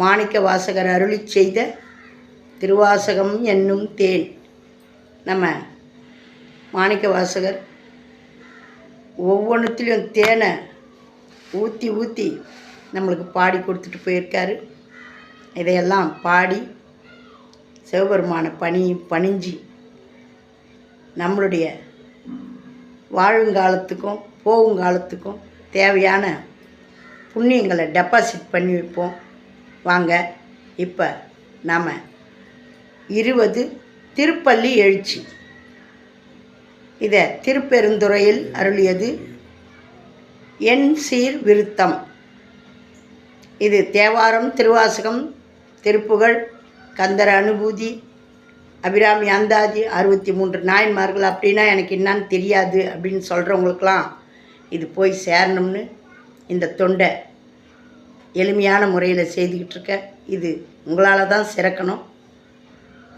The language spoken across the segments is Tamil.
மாணிக்க வாசகர் அருளி செய்த திருவாசகம் என்னும் தேன். நம்ம மாணிக்க வாசகர் ஒவ்வொன்றுத்துலேயும் தேனை ஊற்றி ஊற்றி நம்மளுக்கு பாடி கொடுத்துட்டு போயிருக்காரு. இதையெல்லாம் பாடி சிவபெருமான பணி பணிஞ்சு நம்மளுடைய வாழுங்காலத்துக்கும் போகுங்காலத்துக்கும் தேவையான புண்ணியங்களை டெபாசிட் பண்ணி வைப்போம். வாங்க. இப்போ நாம் இருபது திருப்பள்ளி எழுச்சி. இதை திருப்பெருந்துறையில் அருளியது என் சீர் விருத்தம். இது தேவாரம் திருவாசகம் திருப்புகழ் கந்தர அனுபூதி அபிராமி அந்தாதி அறுபத்தி மூன்று நாயன்மார்கள் அப்படின்னா எனக்கு என்னன்னு தெரியாது அப்படின்னு சொல்கிறவங்களுக்கெல்லாம் இது போய் சேரணும்னு இந்த தொண்டை எளிமையான முறையில் செய்துக்கிட்டு இருக்க இது உங்களால் தான் சிறக்கணும்.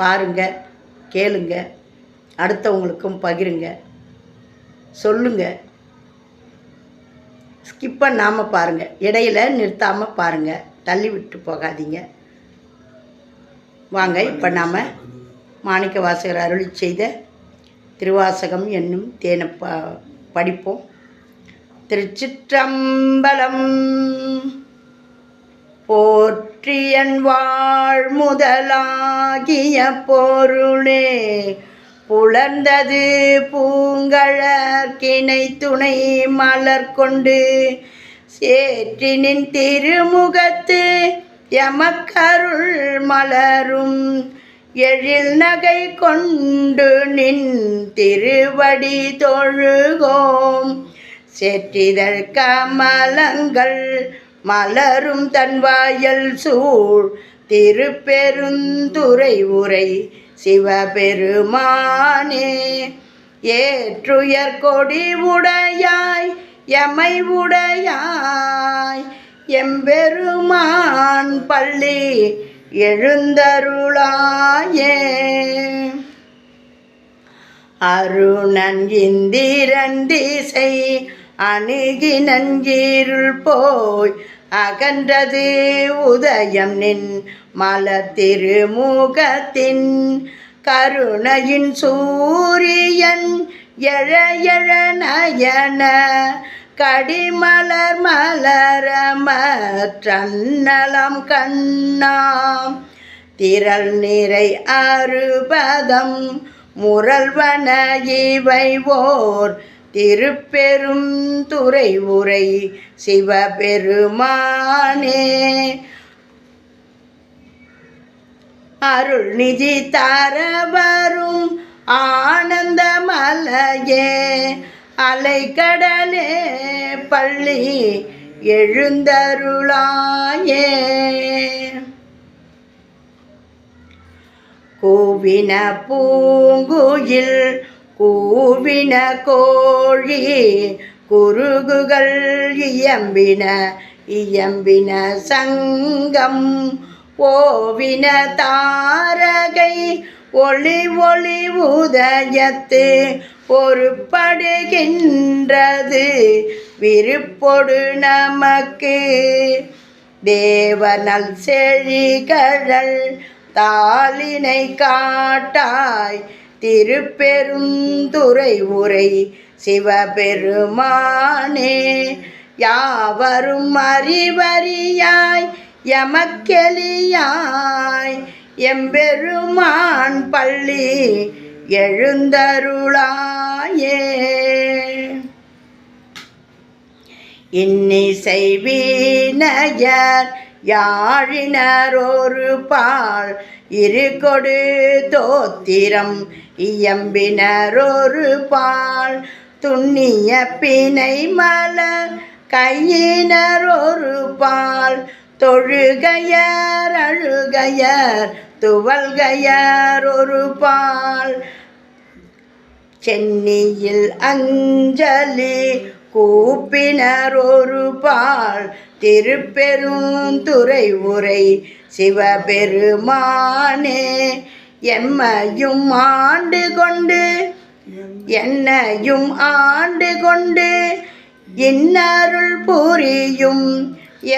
பாருங்க கேளுங்க அடுத்தவங்களுக்கும் பகிருங்க சொல்லுங்க. ஸ்கிப் பண்ணாமல் பாருங்கள் இடையில நிறுத்தாமல் பாருங்கள் தள்ளி விட்டு போகாதீங்க. வாங்க இப்போ நாம் மாணிக்க வாசகர் அருளி செய்த திருவாசகம் என்னும் தேனை ப படிப்போம். திருச்சிற்றம்பலம் போற்றியன் வாழ் முதலாகிய பொருளே புலர்ந்தது பூங்கழற்கிணை துணை மலர் கொண்டு சேற்றினின் திருமுகத்து எமக்கருள் மலரும் எழில் நகை கொண்டு நின் திருவடி தொழுகோம் செற்றிதழ் கமலங்கள் மலரும் தன்வாயல் சூழ் திருப்பெருந்துரை உரை சிவபெருமானே. ஏற்றுயர் கொடி உடையாய் எமை உடையாய் எம்பெருமான் பள்ளி எழுந்தருளாயே. அருணன் இந்திரன் திசை அணுகி நஞ்சீருள் போய் அகன்றது உதயம் நின் மலத்திருமுகத்தின் கருணையின் சூரியன் எழ எழ நயன கடிமலர் மலரமற்றன்னலம் கண்ணாம். திரள் நிறை அறுபதம் முரல்வன இவை ஓர் திருப்பெரும் துறை உரை சிவபெருமானே. அருள் நிதி தர வரும் ஆனந்த மலையே. அலைக்கடலே பள்ளி எழுந்தருளாயே. கோவின பூங்குயில் கூவின கோழி குறுகுகள் இயம்பின இயம்பின சங்கம். ஓவின தாரகை ஒளி ஒளி உதயத்து பொறுப்படுகின்றது விருப்பொடு நமக்கு தேவனல் செழிகழல் தாளினை காட்டாய். திருப்பெருந்துறை உரை சிவபெருமானே. யாவரும் அறிவறியாய் எமக்கெளியாய் எம்பெருமான் பள்ளி எழுந்தருளாயே. இன்னிசை வீணையர் யாழினர் ஒரு பால் இரு கொடு தோத்திரம் இயம்பினர் ஒரு பால் துண்ணிய பிணை மலர் கையினர் ஒரு பால் தொழுகையர் அழுகையர் துவல்கையர் ஒரு பால். சென்னியில் அஞ்சலி கூப்பினர் ஒரு பால் திருப்பெருந்துறை உரை சிவபெருமானே. எம்மையும் ஆண்டு கொண்டு என்னையும் ஆண்டு கொண்டு இன்னருள் புரியும்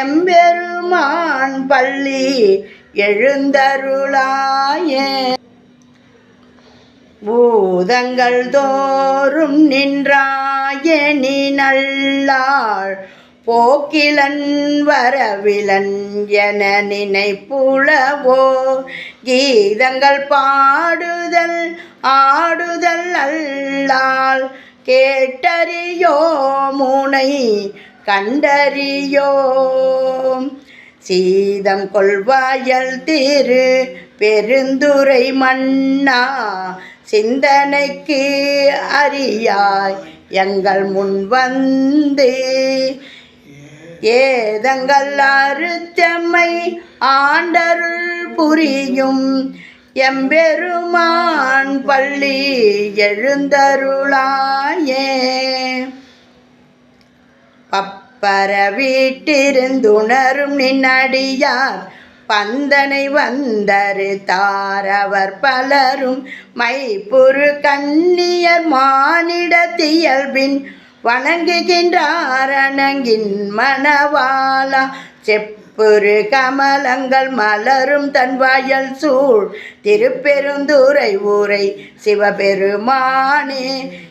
எம்பெருமான் பள்ளி எழுந்தருளாயே. பூதங்கள் தோறும் நின்றாயணி நல்லாள். போக்கிலன் வரவிலன் என நினைப்புலவோ. கீதங்கள் பாடுதல் ஆடுதல் அல்லால் கேட்டறியோ முனை கண்டறியோம். சீதம் கொள்வாயல் திரு பெருந்துரை மன்னா. சிந்தனைக்கு அறியாய் எங்கள் முன் வந்து. ஏதங்கள் அருத்தம்மை ஆண்டருள் புரியும். எம்பெருமான் பள்ளி எழுந்தருளாயே. பப்பர வீட்டிருந்துணரும் நின்னடியார் பந்தனை வந்தரு தாரவர் பலரும் மைப்புரு கண்ணியர் மானிடத்தியல்பின் வணங்குகின்றார் அணங்கின் செப்புரு கமலங்கள் மலரும் தன்வாயல் சூழ். திருப்பெருந்துரை ஊரை சிவபெருமானே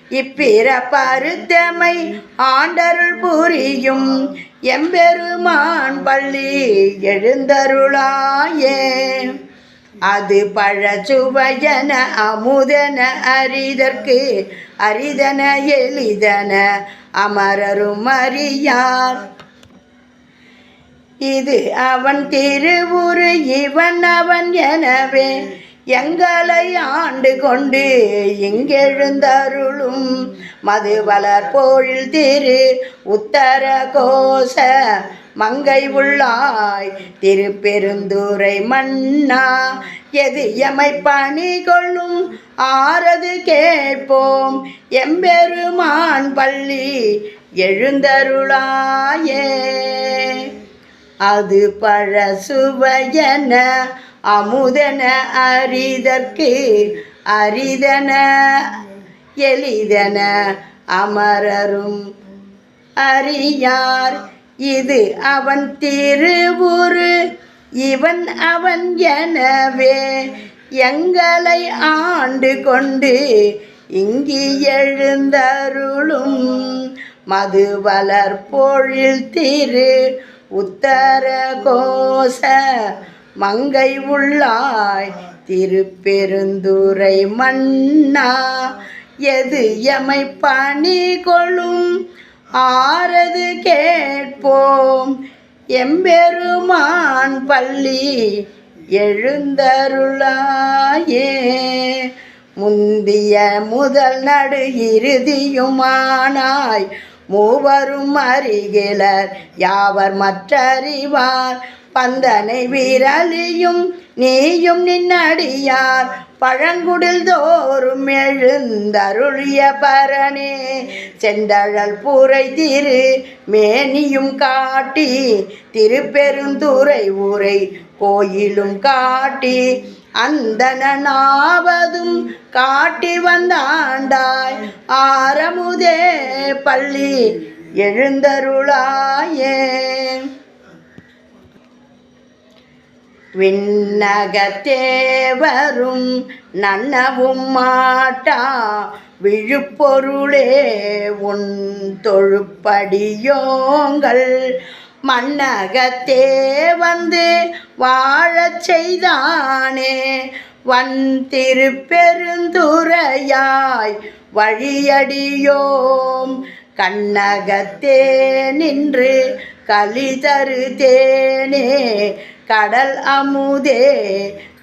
இப்பிற பருத்தமை ஆண்டருள் புரியும். எம்பெருமான் பள்ளி எழுந்தருளாயே. அது பழச்சுவையன அமுதன அரிதற்கு அரிதன எளிதன அமரரும் அறியார். இது அவன் திருவுரு இவன் அவன் எனவே எங்களை ஆண்டு கொண்டு இங்கெழுந்தருளும். மது வளர்போழில் திரு உத்தர கோஷ மங்கை உள்ளாய். திருப்பெருந்துரை மன்னா எது எமை பணி கொள்ளும்? ஆறது கேட்போம். எம்பெருமான் பள்ளி எழுந்தருளாயே. அது பழசுவையன அமுதன அரிதற்கு அரிதன எளிதன அமரரும். அறியார் இது அவன் திருவுரு இவன் அவன் எனவே எங்களை ஆண்டு கொண்டு இங்கு எழுந்தருளும். மதுவலர் பொழில் திரு உத்தர கோஷ மங்கை உள்ளாய் திருப்பெருந்துரை மன்னா எது எமை பணி கொள்ளும்? ஆறது கேட்போம். எம்பெருமான் பள்ளி எழுந்தருளாயே. முந்திய முதல் நடு இறுதியுமானாய். மூவரும் அறிகிலர் யாவர் மற்றறிவார்? பந்தனை வீரலியும் நீயும் நின்னடியார் பழங்குடில் தோறும் எழுந்தருளிய பரணே செந்தழல் பூரை திரு மேனியும் காட்டி திருப்பெருந்துறை ஊரை கோயிலும் காட்டி அந்தனாவதும் காட்டி வந்தாண்டாய். ஆரமுதே பள்ளி எழுந்தருளாயே. விண்ணகத்தேவரும் நன்னவும் மாட்டா. விழுப்பொருளே உன் தொழுப்படியோங்கள். மன்னகத்தே வந்து வாழச் செய்தானே. வன் திருப்பெருந்துரையாய் வழியடியோம். கண்ணகத்தே நின்று களி தரு தேனே கடல் அமுதே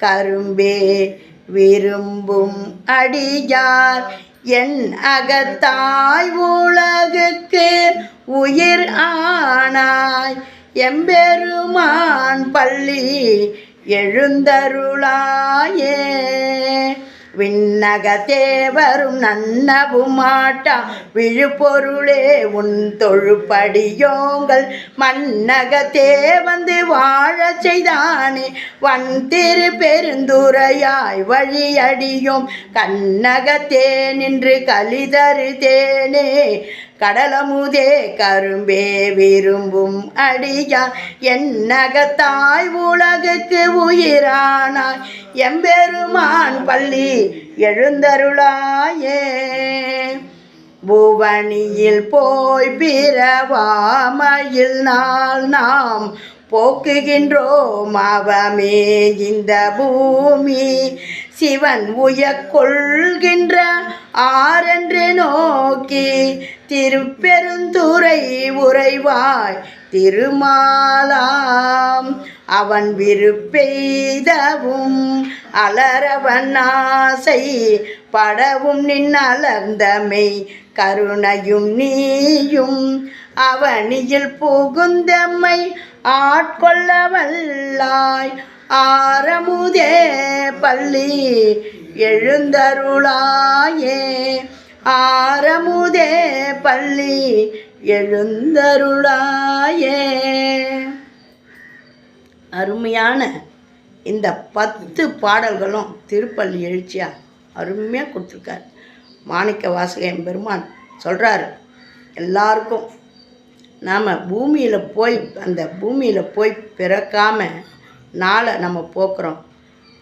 கரும்பே விரும்பும் அடியார் என் அகத்தாய் உலகுக்கு உயிர் ஆனாய். எம்பெருமான் பள்ளி எழுந்தருளாயே. விண்ணக தேவரும் நன்னவும் விழுப்பொருளே உன் தொழுப்படியோங்கள். மன்னகத்தே வந்து வாழச் செய்தானே வன் திரு பெருந்துரையாய் வழியடியோம். கண்ணகத்தே நின்று கலிதருதேனே கடலமுதே கரும்பே விரும்பும் அடியா. என்னகத்தாய் உலகுக்கு உயிரானாய். எம்பெருமான் பள்ளி எழுந்தருளாயே. புவனியில் போய் பிறவாமையில் நாள் நாம் போக்குகின்றோம் அவமே இந்த பூமி. சிவன் உயக்கொள்கின்ற ஆரென்று நோக்கி திருப்பெருந்துறை உறைவாய் திருமாலாம். அவன் விருப்பெய்தவும் அலரவன் ஆசை படவும் நின் அலர்ந்தமை கருணையும் நீயும். அவனியில் புகுந்தம்மை ஆட்கொள்ளவல்லாய். ஆரமுதே பள்ளி எழுந்தருளாயே. ஆரமுதே பள்ளி எழுந்தருளாயே. அருமையான இந்த பத்து பாடல்களும் திருப்பள்ளி எழுச்சியாக அருமையாக கொடுத்துருக்காரு. மாணிக்க வாசகன் பெருமான் சொல்கிறாரு எல்லாருக்கும் நாம் பூமியில் போய் அந்த பூமியில் போய் பிறக்காமல் நாளை நம்ம போக்குறோம்.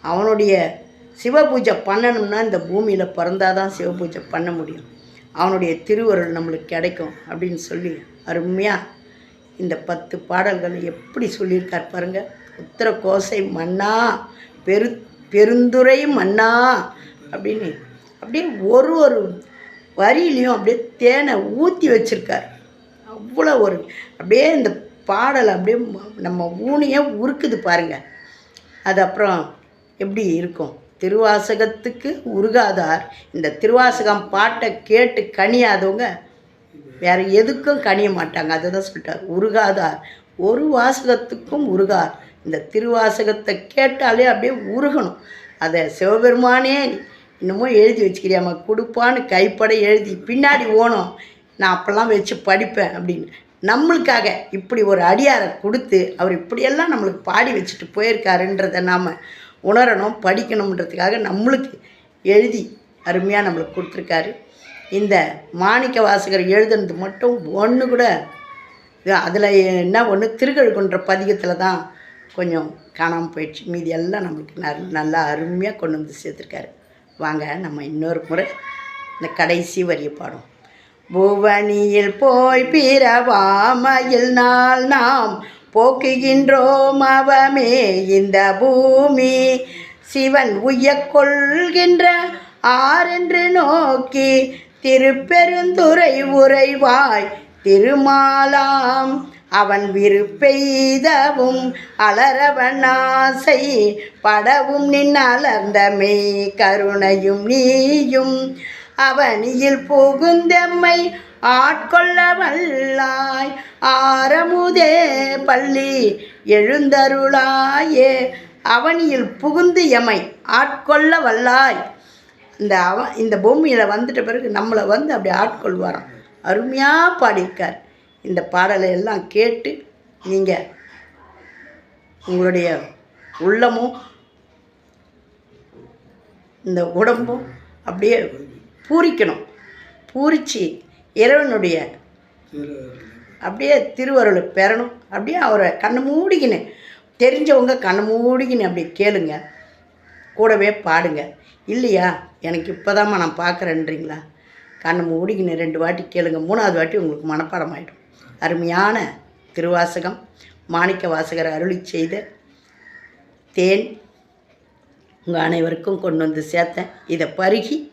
அவனுடைய சிவபூஜை பண்ணணும்னா இந்த பூமியில் பிறந்தாதான் தான் சிவபூஜை பண்ண முடியும். அவனுடைய திருவருள் நம்மளுக்கு கிடைக்கும் அப்படின்னு சொல்லி அருமையாக இந்த பத்து பாடல்கள் எப்படி சொல்லியிருக்கார் பாருங்கள் உத்தர கோசை மன்னா பெரு பெருந்துரை மன்னா அப்படின்னு அப்படியே ஒரு ஒரு வரியிலையும் அப்படியே தேனை ஊற்றி வச்சிருக்கார். அவ்வளோ ஒரு அப்படியே இந்த பாடல் அப்படியே நம்ம ஊனியே உருக்குது பாருங்கள் அது அப்புறம் எப்படி இருக்கும்? திருவாசகத்துக்கு உருகாதார். இந்த திருவாசகம் பாட்டை கேட்டு கனியாதவங்க வேறு எதுக்கும் கனிய மாட்டாங்க. அதை தான் சொல்லிட்டார். உருகாதார். ஒரு வாசகத்துக்கும் உருகார். இந்த திருவாசகத்தை கேட்டாலே அப்படியே உருகணும். அதை சிவபெருமானே இன்னமும் எழுதி வச்சுக்கிறியாம்மா. கொடுப்பான்னு கைப்பட எழுதி பின்னாடி ஓணும். நான் அப்போல்லாம் வச்சு படிப்பேன் அப்படின்னு. நம்மளுக்காக இப்படி ஒரு அடியாரை கொடுத்து அவர் இப்படியெல்லாம் நம்மளுக்கு பாடி வச்சுட்டு போயிருக்காருன்றதை நாம் உணரணும் படிக்கணுன்றதுக்காக நம்மளுக்கு எழுதி அருமையாக நம்மளுக்கு கொடுத்துருக்காரு. இந்த மாணிக்க வாசகர் எழுதுனது மட்டும் ஒன்று கூட அதில் என்ன ஒன்று திருக்கழுக்குன்ற பதிகத்தில் தான் கொஞ்சம் காணாமல் போயிடுச்சு. மீதி எல்லாம் நம்மளுக்கு நல்லா அருமையாக கொண்டு வந்து சேர்த்துருக்காரு. வாங்க நம்ம இன்னொரு முறை இந்த கடைசி வரியை பாடும் புவனியில் போய் பிறவாமையில் நாள் நாம் போக்குகின்றோம் அவமே இந்த பூமி. சிவன் உய்யக் கொள்கின்ற ஆரென்று நோக்கி திருப்பெருந்துரை உறைவாய் திருமாலாம். அவன் விருப்பெய்தவும் அலரவன் ஆசை படவும் நின் அலர்ந்தமே கருணையும் நீயும். அவனியில் புகுந்தம்மை ஆட்கொள்ள வல்லாய் ஆரமுதே பள்ளி எழுந்தருளாயே. அவனியில் புகுந்து எமை ஆட்கொள்ள வல்லாய் இந்த அவ இந்த பூமியில் வந்துட்ட பிறகு நம்மளை வந்து அப்படி ஆட்கொள்வாராம். அருமையாக பாடியிருக்கார். இந்த பாடலை எல்லாம் கேட்டு நீங்கள் உங்களுடைய உள்ளமும் இந்த உடம்பும் அப்படியே பூரிக்கணும். பூரிச்சு இறைவனுடைய அப்படியே திருவருளை பெறணும். அப்படியே அவரை கண்ணை மூடிக்கின்னு தெரிஞ்சவங்க கண்ணை மூடிக்கின்னு அப்படி கேளுங்க. கூடவே பாடுங்க. இல்லையா? எனக்கு இப்போதாம்மா நான் பார்க்குறேன்றீங்களா கண்ணை மூடிக்கின்னு ரெண்டு வாட்டி கேளுங்க. மூணாவது வாட்டி உங்களுக்கு மனப்பாடம் ஆகிடும் அருமையான திருவாசகம். மாணிக்க வாசகர் அருளி செய்த தேன் உங்கள் அனைவருக்கும் கொண்டு வந்து சேர்த்தேன். இதை பருகி